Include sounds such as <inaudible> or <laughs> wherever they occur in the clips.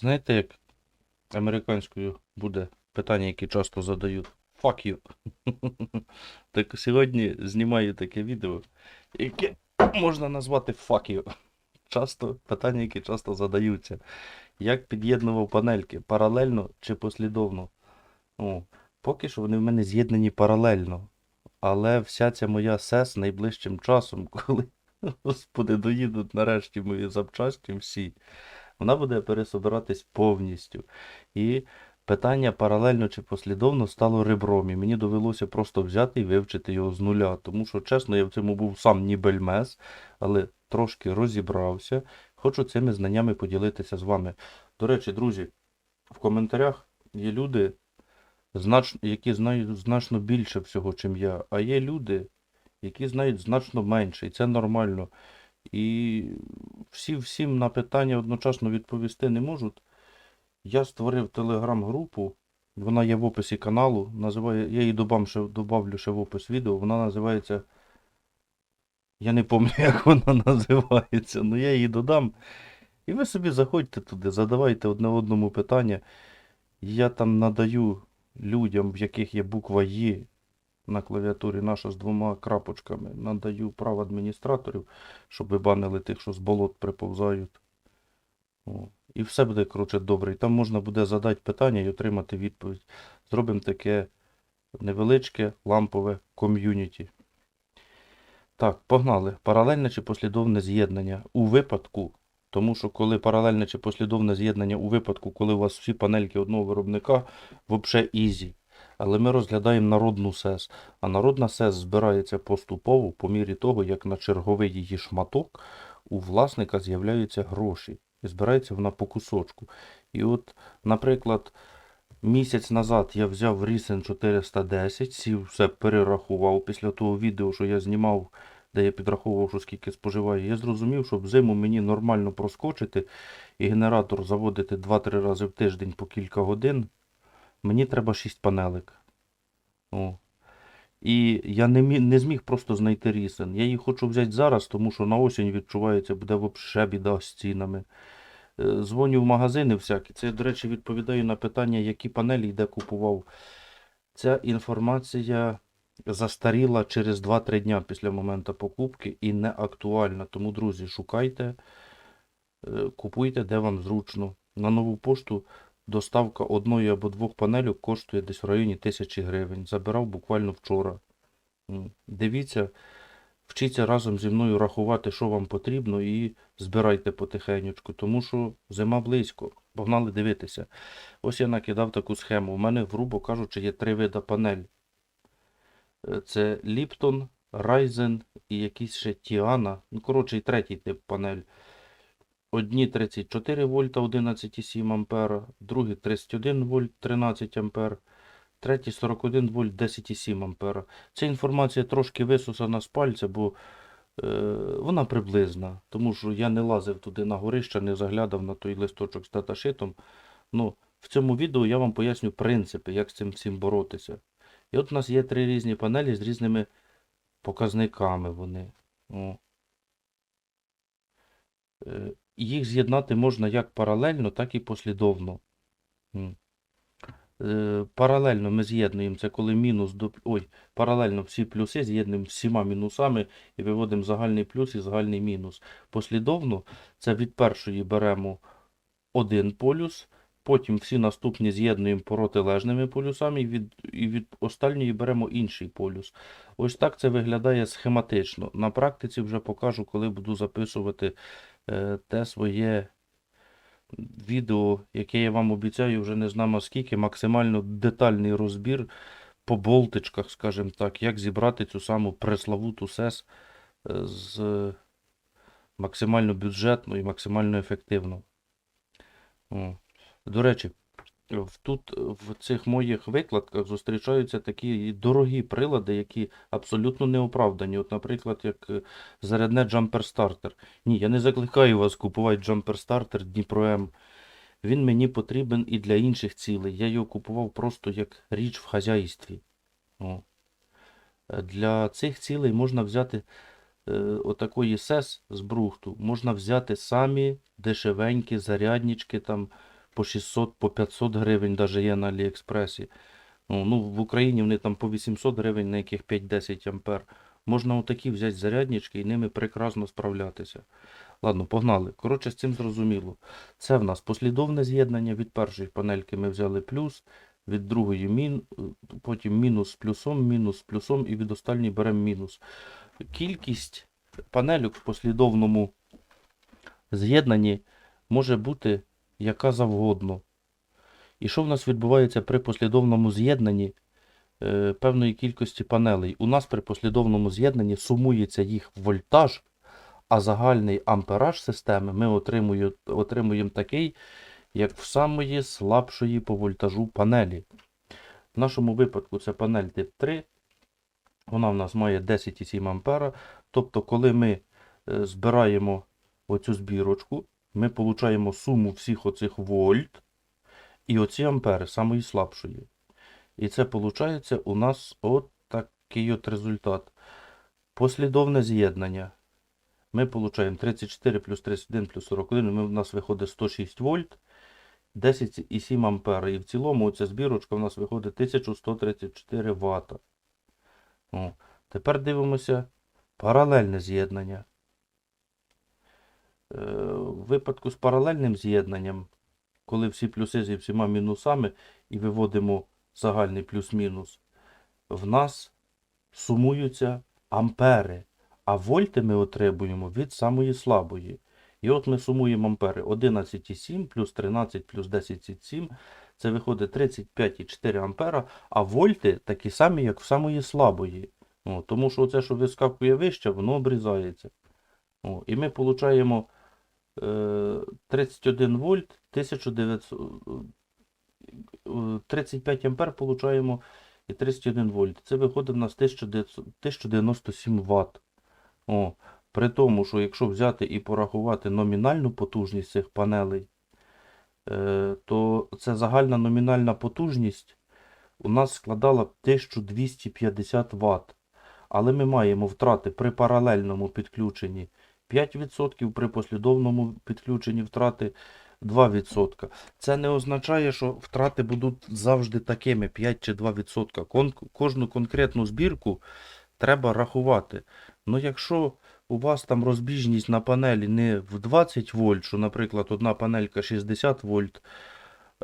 Знаєте, як американською буде питання, які часто задають? Fuck you. <laughs> Так сьогодні знімаю таке відео, яке можна назвати fuck you. Часто питання, які часто задаються. Як під'єднував панельки? Паралельно чи послідовно? О, поки що вони в мене з'єднані паралельно. Але вся ця моя сес найближчим часом, <laughs> коли, господи, доїдуть нарешті мої запчасті всі, вона буде пересобиратись повністю. І питання паралельно чи послідовно стало ребром. І мені довелося просто взяти і вивчити його з нуля. Тому що, чесно, я в цьому був сам ні бельмес, але трошки розібрався. Хочу цими знаннями поділитися з вами. До речі, друзі, в коментарях є люди, які знають значно більше всього, чим я. А є люди, які знають значно менше, і це нормально. І всі всім на питання одночасно відповісти не можуть. Я створив телеграм-групу, вона є в описі каналу. Називає... Я її добавлю ще, добавлю ще в опис відео. Вона називається. Я не пам'ятаю, як вона називається, але я її додам. І ви собі заходьте туди, задавайте одне одному питання. Я там надаю людям, в яких є буква Є на клавіатурі наша з двома крапочками, надаю право адміністраторів, щоб банили тих, що з болот приповзають. О. І все буде, коротше, добре. І там можна буде задати питання і отримати відповідь. Зробимо таке невеличке лампове ком'юніті. Так, погнали. Паралельне чи послідовне з'єднання. У випадку, тому що коли паралельне чи послідовне з'єднання у випадку, коли у вас всі панельки одного виробника, взагалі ізі. Але ми розглядаємо народну СЕС. А народна СЕС збирається поступово по мірі того, як на черговий її шматок у власника з'являються гроші. І збирається вона по кусочку. І от, наприклад, місяць назад я взяв Ryzen 410, сів все перерахував після того відео, що я знімав, де я підраховував, що скільки споживаю. Я зрозумів, що взиму мені нормально проскочити і генератор заводити 2-3 рази в тиждень по кілька годин. Мені треба 6 панелек. О. І я не, не зміг просто знайти рісен. Я її хочу взяти зараз, тому що на осінь відчувається, буде взагалі біда з цінами. Е, Дзвоню в магазини всякі. Це, до речі, відповідаю на питання, які панелі і де купував. Ця інформація застаріла через 2-3 дня після моменту покупки і не актуальна. Тому, друзі, шукайте, е, купуйте, де вам зручно. На нову пошту доставка одної або двох панелів коштує десь в районі 1000 гривень. Забирав буквально вчора. Дивіться, вчіться разом зі мною рахувати, що вам потрібно, і збирайте потихенечку, тому що зима близько. Погнали дивитися. Ось я накидав таку схему. У мене, грубо кажучи, є три вида панель. Е, Це Lipton, Ryzen і якийсь ще Tiana. Ну, коротше, і третій тип панель. Одні 34 вольта 11,7 ампера, другі 31 вольт 13 ампер, треті 41 вольт 10,7 ампера. Ця інформація трошки висусана з пальця, бо е, вона приблизна. Тому що я не лазив туди на горище, не заглядав на той листочок з даташитом. Ну, в цьому відео я вам поясню принципи, як з цим всім боротися. І от у нас є три різні панелі з різними показниками вони. Їх з'єднати можна як паралельно, так і послідовно. Е, Паралельно ми з'єднуємо це, коли мінус до. Ой, паралельно всі плюси з'єднуємо всіма мінусами і виводимо загальний плюс і загальний мінус. Послідовно це від першої беремо один полюс, потім всі наступні з'єднуємо протилежними полюсами і від, і від останньої беремо інший полюс. Ось так це виглядає схематично. На практиці вже покажу, коли буду записувати е, те своє відео, яке я вам обіцяю, вже не знамо скільки, максимально детальний розбір по болтичках, скажімо так, як зібрати цю саму преславуту СЕС е, з максимально бюджетно і максимально ефективно. О. До речі, тут в цих моїх викладках зустрічаються такі дорогі прилади, які абсолютно неоправдані. От, наприклад, як е, зарядне джампер стартер. Ні, я не закликаю вас купувати джампер стартер Дніпро М. Він мені потрібен і для інших цілей. Я його купував просто як річ в хазяйстві. О. Е, Для цих цілей можна взяти е, отакої сес з брухту, можна взяти самі дешевенькі заряднички там по 600, по 500 гривень, навіть є на Аліекспресі. Ну, ну, в Україні вони там по 800 гривень, на яких 5-10 ампер. Можна отакі взяти заряднички і ними прекрасно справлятися. Ладно, погнали. Коротше, з цим зрозуміло. Це в нас послідовне з'єднання. Від першої панельки ми взяли плюс, від другої мін, потім мінус з плюсом, мінус з плюсом і від останньої беремо мінус. Кількість панельок в послідовному з'єднанні може бути завгодно. І що в нас відбувається при послідовному з'єднанні е, певної кількості панелей? У нас при послідовному з'єднанні сумується їх вольтаж, а загальний ампераж системи ми отримує- отримуємо такий, як в самої слабшої по вольтажу панелі. В нашому випадку це панель тип 3. Вона в нас має 10,7 ампера. Тобто, коли ми е, збираємо оцю збірочку, ми получаємо суму всіх оцих вольт і оці ампери, самої слабшої. І це виходить у нас от такий от результат. Послідовне з'єднання. Ми получаємо 34 плюс 31 плюс 41, ми, у нас виходить 106 вольт, 10,7 ампера. І в цілому ця збірочка у нас виходить 1134 Вт. О, тепер дивимося паралельне з'єднання. Е, В випадку з паралельним з'єднанням, коли всі плюси зі всіма мінусами і виводимо загальний плюс-мінус, в нас сумуються ампери, а вольти ми отримуємо від самої слабої. І от ми сумуємо ампери 11,7 плюс 13 плюс 10,7. Це виходить 35,4 ампера, а вольти такі самі, як в самої слабої. О, тому що це, що вискакує вище, воно обрізається. О, і ми е, 31 вольт, 1900, е, 35 ампер получаємо і 31 вольт. Це виходить у нас 1900 1097 Вт. О, при тому, що якщо взяти і порахувати номінальну потужність цих панелей, е, то це загальна номінальна потужність у нас складала 1250 Вт. Але ми маємо втрати при паралельному підключенні 5%, при послідовному підключенні втрати 2%. Це не означає, що втрати будуть завжди такими 5 чи 2%. Кон, кожну конкретну збірку треба рахувати. Ну, якщо у вас там розбіжність на панелі не в 20 вольт, що, наприклад, одна панелька 60 вольт,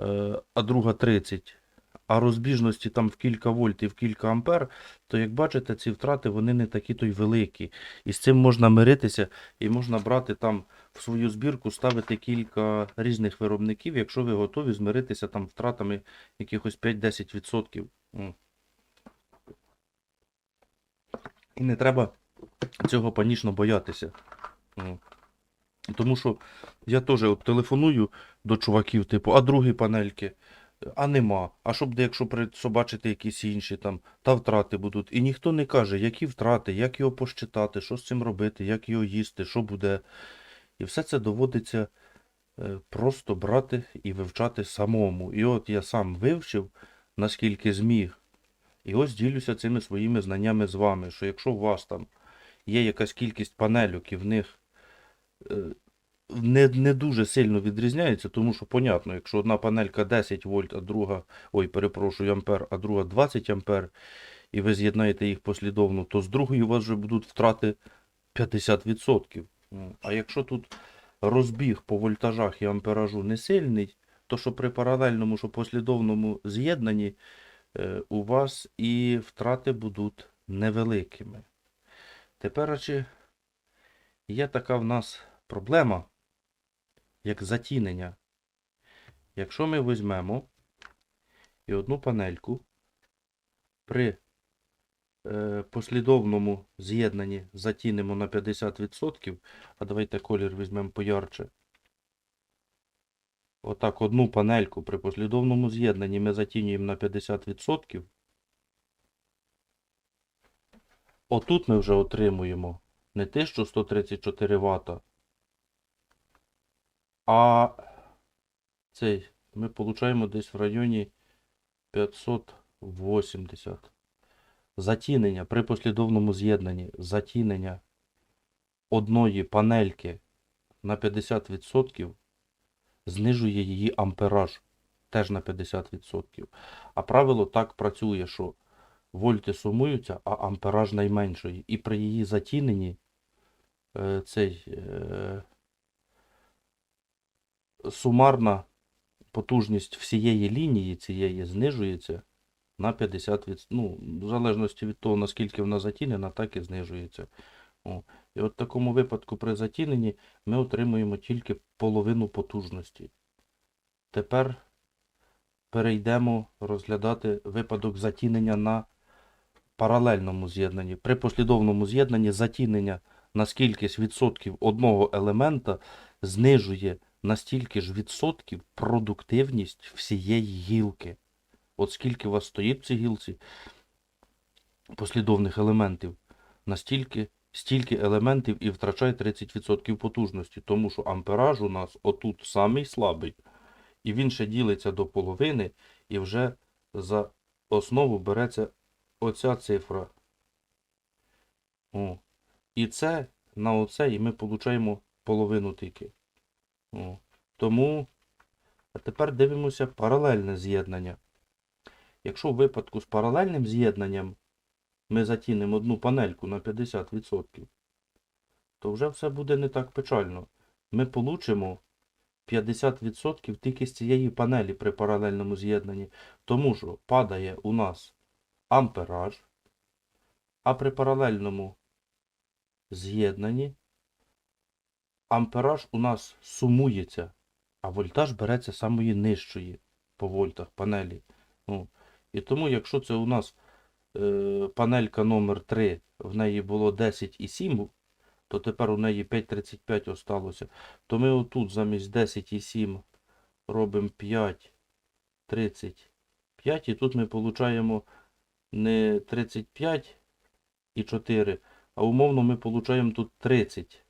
е, а друга 30, а розбіжності там в кілька вольт і в кілька ампер, то як бачите, ці втрати вони не такі то й великі. І з цим можна миритися, і можна брати там в свою збірку, ставити кілька різних виробників, якщо ви готові змиритися там втратами якихось 5-10%. І не треба цього панічно боятися. Тому що я теж от телефоную до чуваків, типу, а другі панельки, а нема. А щоб де, якщо при- собачити якісь інші там, та втрати будуть. І ніхто не каже, які втрати, як його посчитати, що з цим робити, як його їсти, що буде. І все це доводиться е, просто брати і вивчати самому. І от я сам вивчив, наскільки зміг. І ось ділюся цими своїми знаннями з вами, що якщо у вас там є якась кількість панельок і в них е, не, не дуже сильно відрізняється, тому що, понятно, якщо одна панелька 10 вольт, а друга, ой, перепрошую, ампер, а друга 20 ампер, і ви з'єднаєте їх послідовно, то з другої у вас вже будуть втрати 50%. Ну, А якщо тут розбіг по вольтажах і амперажу не сильний, то що при паралельному, що послідовному з'єднанні е, у вас і втрати будуть невеликими. Тепер є така в нас проблема, як затінення. Якщо ми візьмемо і одну панельку при е, послідовному з'єднанні затінимо на 50%, а давайте колір візьмемо поярче. Отак одну панельку при послідовному з'єднанні ми затінюємо на 50%. Отут ми вже отримуємо не 1134 Вт, а цей ми получаємо десь в районі 580. Затінення при послідовному з'єднанні затінення одної панельки на 50% знижує її ампераж теж на 50%. А правило так працює, що вольти сумуються, а ампераж найменший. І при її затіненні е, цей е, сумарна потужність всієї лінії цієї знижується на 50%. від- Ну, в залежності від того, наскільки вона затінена, так і знижується. О. І от в такому випадку при затіненні ми отримуємо тільки половину потужності. Тепер перейдемо розглядати випадок затінення на паралельному з'єднанні. При послідовному з'єднанні затінення на скількись відсотків одного елемента знижує на стільки ж відсотків продуктивність всієї гілки. От скільки у вас стоїть в цій гілці послідовних елементів, настільки стільки елементів і втрачає 30% потужності, тому що ампераж у нас отут самий слабий, і він ще ділиться до половини, і вже за основу береться оця цифра. О. І це на оце, і ми получаємо половину тільки. О. Тому, а тепер дивимося паралельне з'єднання. Якщо в випадку з паралельним з'єднанням ми затінимо одну панельку на 50%, то вже все буде не так печально. Ми получимо 50% тільки з цієї панелі при паралельному з'єднанні, тому що падає у нас ампераж, а при паралельному з'єднанні ампераж у нас сумується, а вольтаж береться самої нижчої по вольтах панелі. Ну, і тому, якщо це у нас е, панелька номер 3 в неї було 10,7, то тепер у неї 5,35 осталося, то ми отут замість 10,7 робимо 5,35 і тут ми получаємо не 35 і 4, а умовно ми получаємо тут 30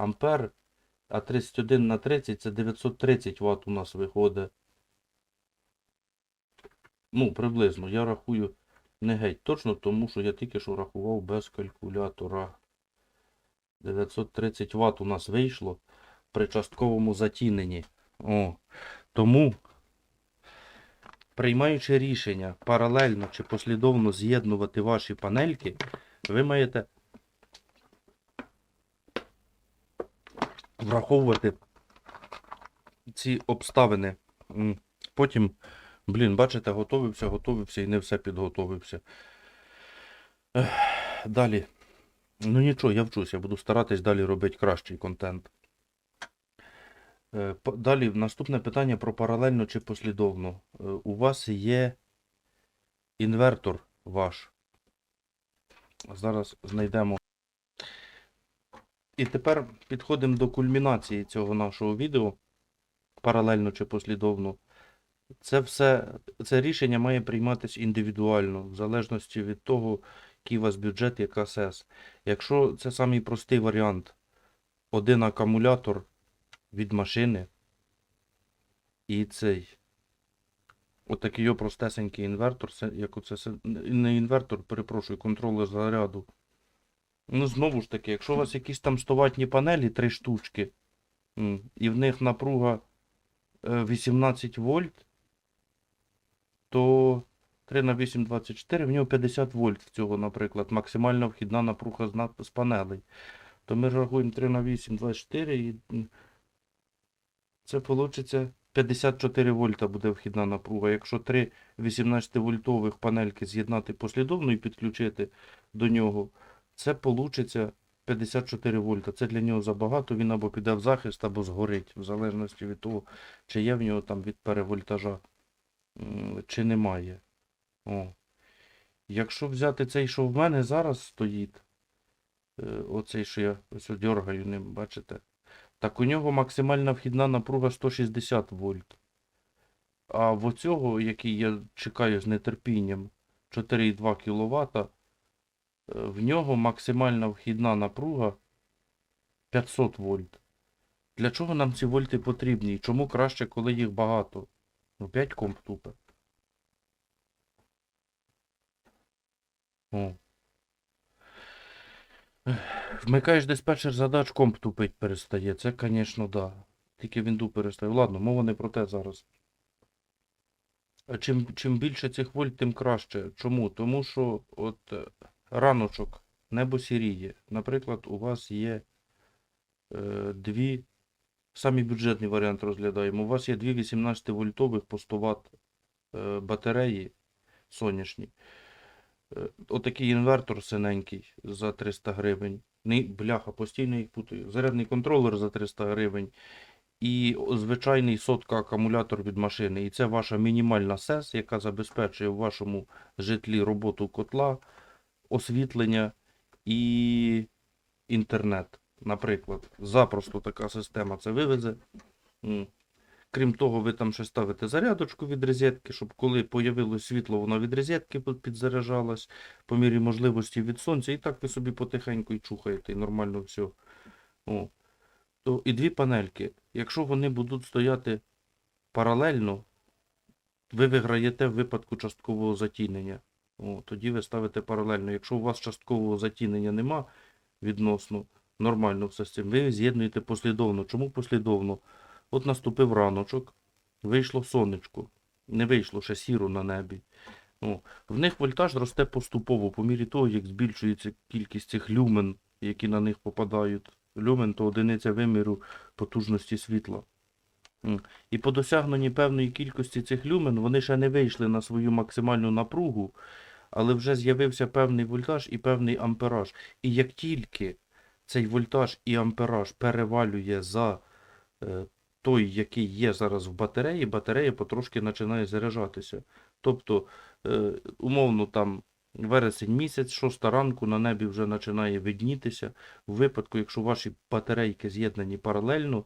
ампер, а 31 на 30 це 930 Вт у нас виходить. Ну, приблизно. Я рахую не геть точно, тому що я тільки що рахував без калькулятора. 930 Вт у нас вийшло при частковому затіненні. О. Тому, приймаючи рішення паралельно чи послідовно з'єднувати ваші панельки, ви маєте враховувати ці обставини. Потім, блін, бачите, готовився, готовився і не все підготовився. Далі. Ну нічого, я вчусь, я буду старатись далі робити кращий контент. Е, Далі наступне питання про паралельно чи послідовно. Е, У вас є інвертор ваш. Зараз знайдемо. І тепер підходимо до кульмінації цього нашого відео. Паралельно чи послідовно. Це все, це рішення має прийматися індивідуально, в залежності від того, який у вас бюджет, яка СЕС. Якщо це самий простий варіант, один акумулятор від машини і цей. Отакий простесенький інвертор, як оце, не інвертор, перепрошую, контролер заряду. Ну, знову ж таки, якщо у вас якісь там 100-ваттні панелі, три штучки, і в них напруга е, 18 вольт, то 3 на 8 24, в нього 50 вольт в цього, наприклад, максимальна вхідна напруга з, панелей. То ми рахуємо 3 на 8 24 і це вийде 54 вольта буде вхідна напруга. Якщо 3 18 вольтових панельки з'єднати послідовно і підключити до нього, це вийде 54 вольта. Це для нього забагато, він або піде в захист, або згорить, в залежності від того, чи є в нього там від перевольтажа, чи немає. О. Якщо взяти цей, що в мене зараз стоїть, е, оцей, що я ось дергаю ним, бачите? Так у нього максимальна вхідна напруга 160 вольт. А в оцього, який я чекаю з нетерпінням, 4,2 кВт, в нього максимальна вхідна напруга 500 вольт. Для чого нам ці вольти потрібні? І чому краще, коли їх багато? Ну, 5 комп тупе. О. Вмикаєш диспетчер задач, комп тупить перестає. Це, звісно, да. Тільки вінду переставив. Ладно, мова не про те зараз. Чим, чим більше цих вольт, тим краще. Чому? Тому що от раночок, небо сіріє. Наприклад, у вас є е, дві, самий бюджетний варіант розглядаємо. У вас є дві 18 вольтових по 100 Вт е, батареї сонячні. Е, Отакий інвертор синенький за 300 гривень. Не, бляха, постійно їх путаю. Зарядний контролер за 300 гривень. І звичайний сотка акумулятор від машини. І це ваша мінімальна СЕС, яка забезпечує в вашому житлі роботу котла, освітлення і інтернет. Наприклад, запросто така система це вивезе. Крім того, ви там ще ставите зарядочку від розетки, щоб коли появилось світло, воно від розетки під- підзаряджалось по мірі можливості від сонця. І так ви собі потихеньку і чухаєте, і нормально все. О. То і дві панельки. Якщо вони будуть стояти паралельно, ви виграєте в випадку часткового затінення. О, тоді ви ставите паралельно. Якщо у вас часткового затінення нема відносно, нормально все з цим, ви з'єднуєте послідовно. Чому послідовно? От наступив раночок, вийшло сонечко. Не вийшло ще сіро на небі. О, в них вольтаж росте поступово, по мірі того, як збільшується кількість цих люмен, які на них попадають. Люмен то одиниця виміру потужності світла. І по досягненні певної кількості цих люмен вони ще не вийшли на свою максимальну напругу, але вже з'явився певний вольтаж і певний ампераж. І як тільки цей вольтаж і ампераж перевалює за е, той, який є зараз в батареї, батарея потрошки починає заряджатися. Тобто, е, умовно, там вересень місяць, шоста ранку на небі вже починає виднітися. В випадку, якщо ваші батарейки з'єднані паралельно,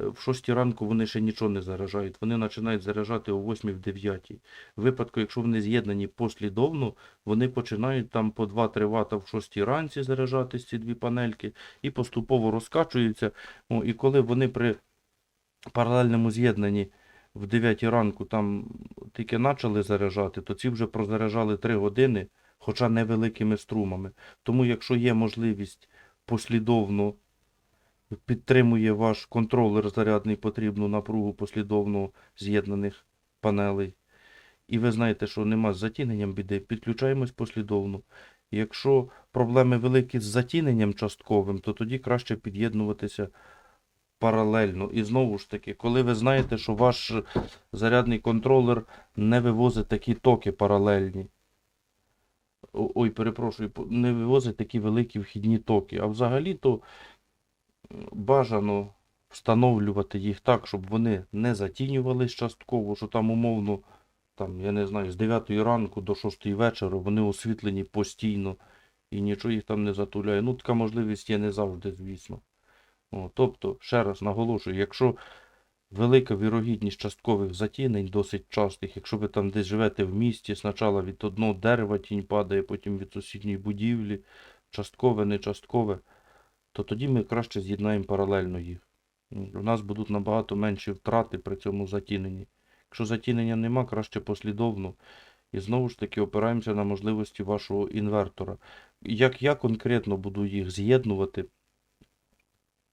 в 6 ранку вони ще нічого не заряджають. Вони починають заряджати о 8 в 9. В випадку, якщо вони з'єднані послідовно, вони починають там по 2-3 Вт в 6 ранці заряджатись ці дві панельки і поступово розкачуються. О, і коли вони при паралельному з'єднанні в 9 ранку там тільки почали заряджати, то ці вже прозаряджали 3 години, хоча невеликими струмами. Тому якщо є можливість послідовно підтримує ваш контролер зарядний потрібну напругу послідовно з'єднаних панелей, і ви знаєте, що нема з затіненням біди, підключаємось послідовно. Якщо проблеми великі з затіненням частковим, то тоді краще під'єднуватися паралельно. І знову ж таки, коли ви знаєте, що ваш зарядний контролер не вивозить такі токи паралельні. Ой, перепрошую, не вивозить такі великі вхідні токи. А взагалі-то бажано встановлювати їх так, щоб вони не затінювались частково, що там умовно, там, я не знаю, з 9 ранку до 6 вечора вони освітлені постійно і нічого їх там не затуляє. Ну, така можливість є не завжди, звісно. О, тобто, ще раз наголошую, якщо велика вірогідність часткових затінень, досить частих, якщо ви там десь живете в місті, спочатку від одного дерева тінь падає, потім від сусідньої будівлі, часткове, не часткове, то тоді ми краще з'єднаємо паралельно їх. У нас будуть набагато менші втрати при цьому затіненні. Якщо затінення нема, краще послідовно. І знову ж таки опираємося на можливості вашого інвертора. Як я конкретно буду їх з'єднувати,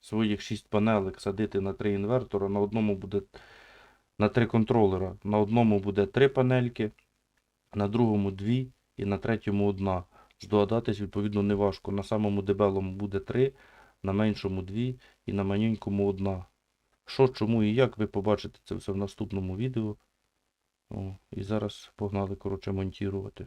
своїх 6 панелек садити на 3 інвертора, на одному буде на 3 контролера, на одному буде 3 панельки, на другому 2 і на третьому 1. Здогадатись, відповідно, не важко. На самому дебелому буде 3, на меншому 2 і на маленькому 1. Що, чому і як, ви побачите це все в наступному відео. О, і зараз погнали, коротше, монтувати.